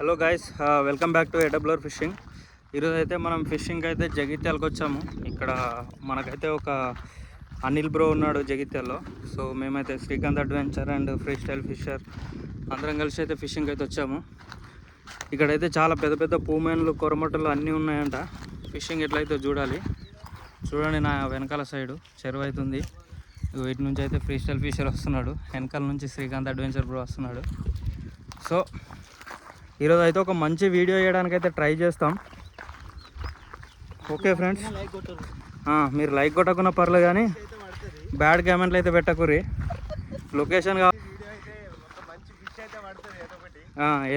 Hello guys welcome back to ఎడబ్లర్ fishing ఈరోజు అయితే మనం ఫిషింగ్ అయితే జగిత్యాలకు వచ్చాము. ఇక్కడ మనకైతే ఒక అనిల్ బ్రో ఉన్నాడు జగిత్యాల్లో. సో మేమైతే Srikanth adventure and free style fisher అందరం కలిసి అయితే ఫిషింగ్ అయితే వచ్చాము. ఇక్కడైతే చాలా పెద్ద పెద్ద పూమెన్లు కొరమటలు అన్నీ ఉన్నాయంట. ఫిషింగ్ ఎట్లయితే చూడాలి. చూడండి నా వెనకాల సైడు చెరువు అవుతుంది వీటి నుంచి అయితే ఫ్రీ స్టైల్ ఫిషర్ వస్తున్నాడు. వెనకాల నుంచి శ్రీకాంత్ అడ్వెంచర్ బ్రో వస్తున్నాడు. సో ఈరోజు అయితే ఒక మంచి వీడియో చేయడానికి అయితే ట్రై చేస్తాం. Okay friends. మీరు లైక్ కొట్టకున్నా పర్లేదు కానీ బ్యాడ్ కామెంట్లు అయితే పెట్టకుర్రి. లొకేషన్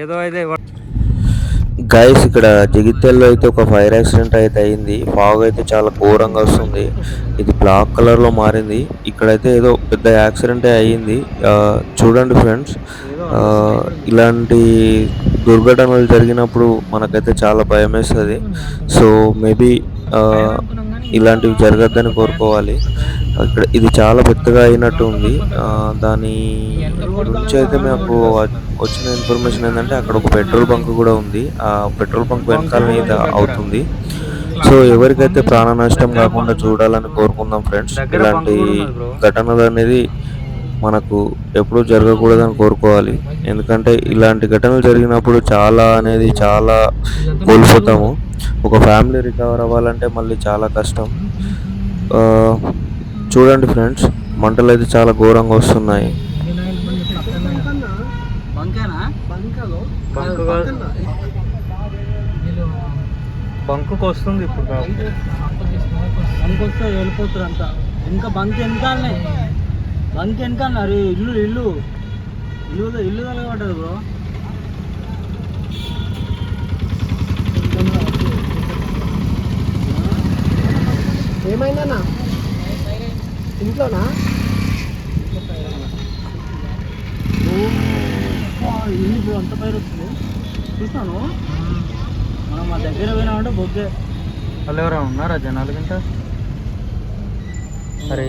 ఏదో అయితే గైస్ ఇక్కడ జగిత్యాల్లో అయితే ఒక ఫైర్ యాక్సిడెంట్ అయితే అయింది. ఫాగ్ అయితే చాలా ఘోరంగా వస్తుంది. ఇది బ్లాక్ కలర్లో మారింది. ఇక్కడైతే ఏదో పెద్ద యాక్సిడెంట్ అయ్యింది చూడండి ఫ్రెండ్స్. ఇలాంటి దుర్ఘటనలు జరిగినప్పుడు మనకైతే చాలా భయం వేస్తుంది సో మేబీ ఇలాంటివి జరగద్దని కోరుకోవాలి. ఇక్కడ ఇది చాలా పెద్దగా అయినట్టు ఉంది. దాని గురించి అయితే మాకు వచ్చిన ఇన్ఫర్మేషన్ ఏంటంటే అక్కడ ఒక పెట్రోల్ బంక్ కూడా ఉంది. ఆ పెట్రోల్ బంక్ వెనకాలనే ఇది అవుతుంది. సో ఎవరికైతే ప్రాణ నష్టం కాకుండా చూడాలని కోరుకుందాం ఫ్రెండ్స్ ఇలాంటి ఘటనలు అనేది మనకు ఎప్పుడూ జరగకూడదని కోరుకోవాలి. ఎందుకంటే ఇలాంటి ఘటనలు జరిగినప్పుడు చాలా అనేది చాలా కోల్పోతాము. ఒక ఫ్యామిలీ రికవర్ అవ్వాలంటే మళ్ళీ చాలా కష్టం. చూడండి ఫ్రెండ్స్ మంటలు అయితే చాలా ఘోరంగా వస్తున్నాయి. బంకుకు వస్తుంది ఇప్పుడు బంక్ వస్తే వెళ్ళిపోతారు అంతా ఇంకా బంక్ వెనకాలనే బంక్ వెనకాల అరే ఇల్లు ఇల్లు. ఇల్లు ఇల్లు కలగబడ్డది బ్రో. ఏమైందన్నా? ఇంట్లోనా? ఇల్లు ఇప్పుడు అంత పైరు వచ్చింది. చూస్తాను మనం మా దగ్గర పోయినామంటే బొగ్గే. వాళ్ళు ఎవరైనా ఉన్నారా జనాలు గింట అరే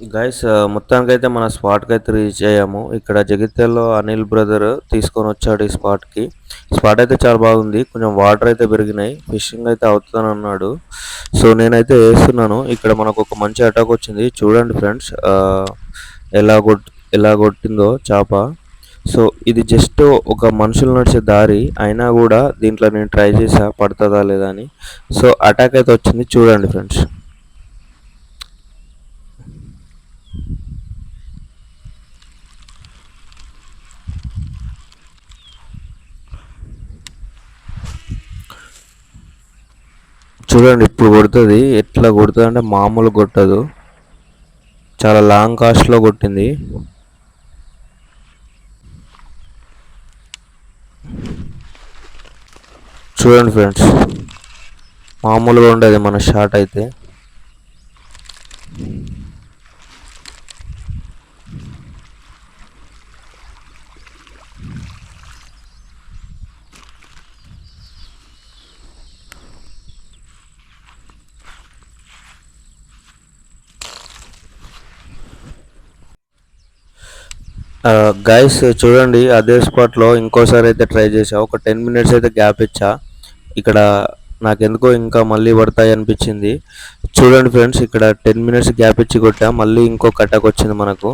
గైస్ uh, మొత్తానికి అయితే మన స్పాట్కి అయితే రీచ్ అయ్యాము. ఇక్కడ జగిత్యాల్లో అనిల్ బ్రదర్ తీసుకొని వచ్చాడు ఈ స్పాట్కి. స్పాట్ అయితే చాలా బాగుంది. కొంచెం వాటర్ అయితే పెరిగినాయి. ఫిషింగ్ అయితే అవుతుందని అన్నాడు. సో నేనైతే వేస్తున్నాను. ఇక్కడ మనకు ఒక మంచి అటాక్ వచ్చింది. చూడండి ఫ్రెండ్స్ uh, ఎలా కొట్ ఎలా కొట్టిందో చేప. సో ఇది జస్ట్ ఒక మనుషులు నడిచే దారి. అయినా కూడా దీంట్లో నేను ట్రై చేసా పడుతుందా లేదా అని. సో అటాక్ అయితే వచ్చింది. చూడండి ఫ్రెండ్స్ చూడండి ఇప్పుడు కొడుతుంది. ఎట్లా కొడుతుంది అంటే మామూలు కొట్టదు. చాలా లాంగ్ కాస్ట్లో కొట్టింది. చూడండి ఫ్రెండ్స్ మామూలుగా ఉండేది మన షాట్ అయితే. గైస్ చూడండి అదే స్పాట్లో ఇంకోసారి అయితే ట్రై చేసా ఒక టెన్ మినిట్స్ అయితే గ్యాప్ ఇచ్చా. ఇక్కడ నాకెందుకో ఇంకా మళ్ళీ పడతాయి అనిపించింది. చూడండి ఫ్రెండ్స్ ఇక్కడ టెన్ మినిట్స్ గ్యాప్ ఇచ్చి కొట్టా. మళ్ళీ ఇంకో కట్టక్ వచ్చింది మనకు.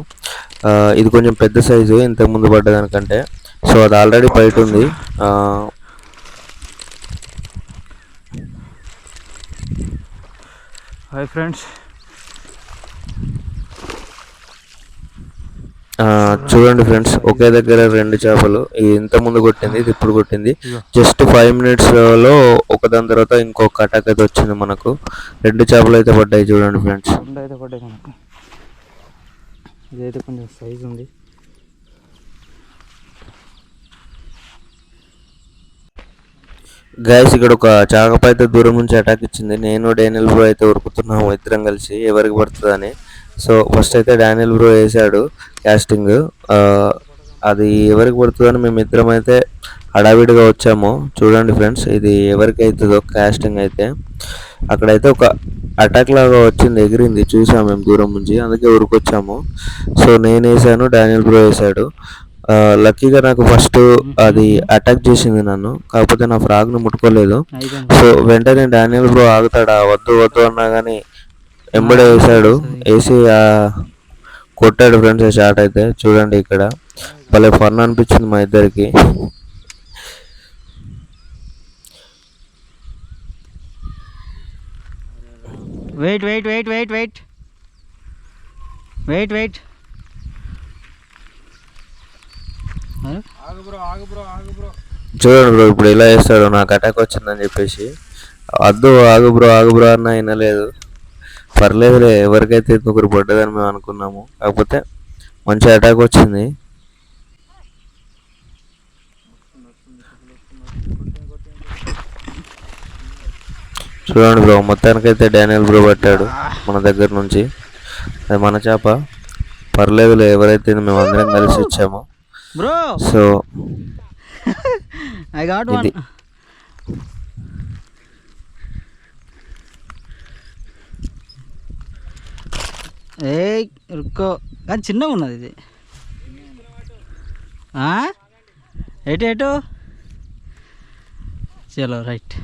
ఇది కొంచెం పెద్ద సైజు ఇంతకు ముందు పడ్డదానికంటే. సో అది ఆల్రెడీ బయట ఉంది. హాయ్ ఫ్రెండ్స్ చూడండి ఫ్రెండ్స్ ఒకే దగ్గర రెండు చేపలు. ఇంత ముందు కొట్టింది ఇది ఇప్పుడు కొట్టింది. జస్ట్ ఫైవ్ మినిట్స్లో ఒకదాని తర్వాత ఇంకొక అటాక్ అయితే వచ్చింది మనకు. రెండు చేపలు అయితే పడ్డాయి చూడండి ఫ్రెండ్స్. రెండు అయితే పడ్డాయి మనకు. ఇదైతే కొంచెం సైజ్ ఉంది. గైస్ ఇక్కడ ఒక చాకప అయితే దూరం నుంచి అటాక్ ఇచ్చింది. నేను డేనియల్ బ్రో అయితే ఉరుకుతున్నాము. ఇద్దరం కలిసి ఎవరికి పడుతుందని. సో ఫస్ట్ అయితే డానియల్ బ్రో వేసాడు క్యాస్టింగ్ అది ఎవరికి పడుతుందని మేము ఇద్దరం అయితే హడావిడిగా వచ్చాము. చూడండి ఫ్రెండ్స్ ఇది ఎవరికి అవుతుందో క్యాస్టింగ్ అయితే. అక్కడైతే ఒక అటాక్ లాగా వచ్చింది ఎగిరింది. చూసాము మేము దూరం నుంచి అందుకే ఊరికొచ్చాము. సో నేను వేసాను డానియల్ బ్రో వేసాడు. లక్కీగా నాకు ఫస్ట్ అది అటాక్ చేసింది నన్ను. కాకపోతే నా ఫ్రాగ్ని ముట్టుకోలేదు. సో వెంటనే డానియల్ బ్రో ఆగుతాడా? వద్దు వద్దు అన్నా కానీ ఎంబడే వేసాడు వేసి ఆ, కొట్టాడు ఫ్రెండ్స్ షాట్ అయితే. చూడండి ఇక్కడ. భలే ఫన్ అనిపించింది మా ఇద్దరికి. Wait wait wait wait wait. Wait wait. చూడండి బ్రో ఇప్పుడు ఇలా వేస్తాడు. నాకు అటాక్ వచ్చిందని చెప్పేసి. వద్దు ఆగు బ్రో ఆగు బ్రో అన్న వినలేదు. పర్లేదులే ఎవరికైతే ఇంకొకరు పడ్డదని మేము అనుకున్నాము. కాకపోతే మంచి అటాక్ వచ్చింది. చూడండి బ్రో మొత్తానికైతే డానియల్ బ్రో పట్టాడు మన దగ్గర నుంచి. అది మన చేప. పర్లేదులే ఎవరైతే మేము అందరం కలిసి వచ్చామో. బ్రో! సో ఐ గాట్ ఇది. ఏ రుక్కో. కానీ చిన్నగా ఉన్నది ఇది. ఆ? ఎటు ఎటు? చలో రైట్.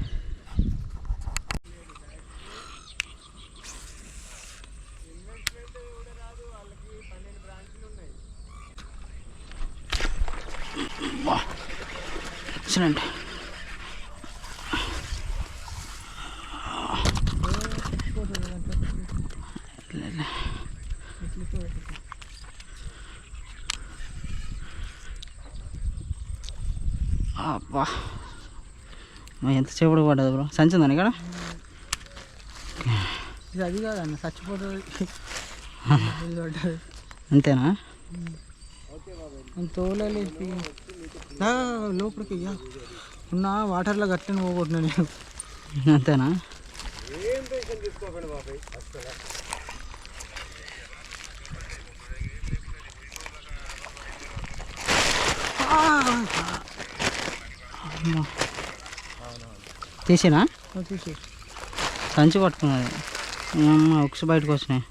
ఎక్సలెంట్ అబ్బా. మా ఎంతసేపు పడ్డది బ్రో? సంచి ఉందని ఇక్కడ? ఇది అది కాదన్న చచ్చిపోతుంది. అంతేనా? తోలలేసి లోపలికి. ఉన్న వాటర్లో గట్టిని పోగొట్టిన నేను. అంతేనా అమ్మా. తీసినా? చూసి సంచి పట్టుకున్నది అమ్మ ఒకసారి బయటకు వచ్చినాయి.